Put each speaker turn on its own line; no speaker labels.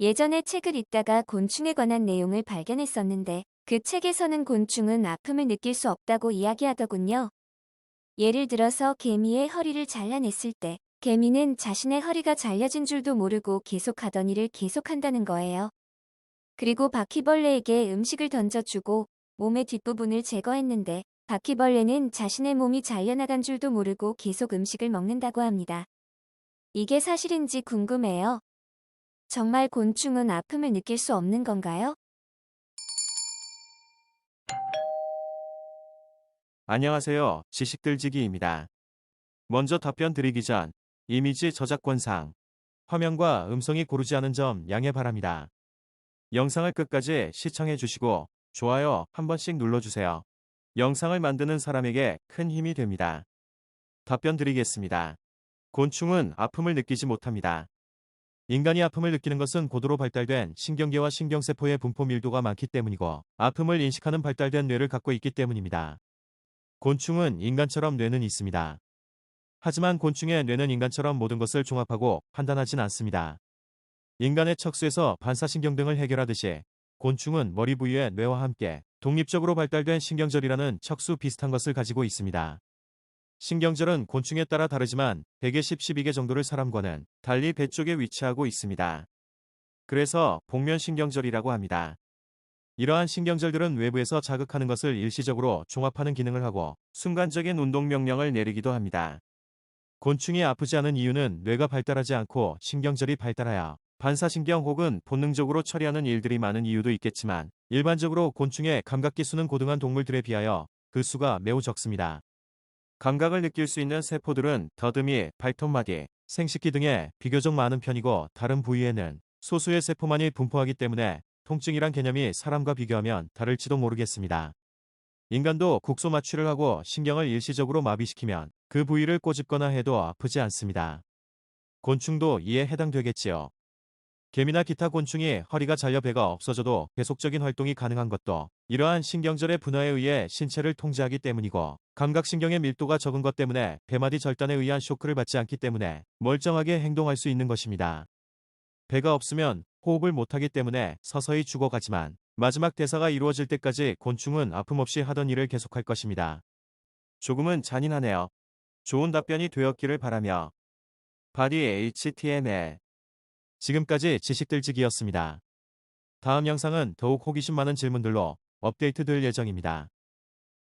예전에 책을 읽다가 곤충에 관한 내용을 발견했었는데 그 책에서는 곤충은 아픔을 느낄 수 없다고 이야기하더군요. 예를 들어서 개미의 허리를 잘라냈을 때 개미는 자신의 허리가 잘려진 줄도 모르고 계속하던 일을 계속한다는 거예요. 그리고 바퀴벌레에게 음식을 던져주고 몸의 뒷부분을 제거했는데 바퀴벌레는 자신의 몸이 잘려나간 줄도 모르고 계속 음식을 먹는다고 합니다. 이게 사실인지 궁금해요. 정말 곤충은 아픔을 느낄 수 없는 건가요?
안녕하세요. 지식들지기입니다. 먼저 답변 드리기 전 이미지 저작권상 화면과 음성이 고르지 않은 점 양해 바랍니다. 영상을 끝까지 시청해 주시고 좋아요 한 번씩 눌러주세요. 영상을 만드는 사람에게 큰 힘이 됩니다. 답변 드리겠습니다. 곤충은 아픔을 느끼지 못합니다. 인간이 아픔을 느끼는 것은 고도로 발달된 신경계와 신경세포의 분포 밀도가 많기 때문이고 아픔을 인식하는 발달된 뇌를 갖고 있기 때문입니다. 곤충은 인간처럼 뇌는 있습니다. 하지만 곤충의 뇌는 인간처럼 모든 것을 종합하고 판단하진 않습니다. 인간의 척수에서 반사신경 등을 해결하듯이 곤충은 머리 부위의 뇌와 함께 독립적으로 발달된 신경절이라는 척수 비슷한 것을 가지고 있습니다. 신경절은 곤충에 따라 다르지만 100에 10, 12개 정도를 사람과는 달리 배 쪽에 위치하고 있습니다. 그래서 복면신경절이라고 합니다. 이러한 신경절들은 외부에서 자극하는 것을 일시적으로 종합하는 기능을 하고 순간적인 운동 명령을 내리기도 합니다. 곤충이 아프지 않은 이유는 뇌가 발달하지 않고 신경절이 발달하여 반사신경 혹은 본능적으로 처리하는 일들이 많은 이유도 있겠지만 일반적으로 곤충의 감각기수는 고등한 동물들에 비하여 그 수가 매우 적습니다. 감각을 느낄 수 있는 세포들은 더듬이, 발톱마디, 생식기 등에 비교적 많은 편이고 다른 부위에는 소수의 세포만이 분포하기 때문에 통증이란 개념이 사람과 비교하면 다를지도 모르겠습니다. 인간도 국소 마취를 하고 신경을 일시적으로 마비시키면 그 부위를 꼬집거나 해도 아프지 않습니다. 곤충도 이에 해당되겠지요. 개미나 기타 곤충이 허리가 잘려 배가 없어져도 계속적인 활동이 가능한 것도 이러한 신경절의 분화에 의해 신체를 통제하기 때문이고 감각신경의 밀도가 적은 것 때문에 배마디 절단에 의한 쇼크를 받지 않기 때문에 멀쩡하게 행동할 수 있는 것입니다. 배가 없으면 호흡을 못하기 때문에 서서히 죽어가지만 마지막 대사가 이루어질 때까지 곤충은 아픔 없이 하던 일을 계속할 것입니다. 조금은 잔인하네요. 좋은 답변이 되었기를 바라며 바디 HTML 지금까지 지식들지기였습니다. 다음 영상은 더욱 호기심 많은 질문들로 업데이트 될 예정입니다.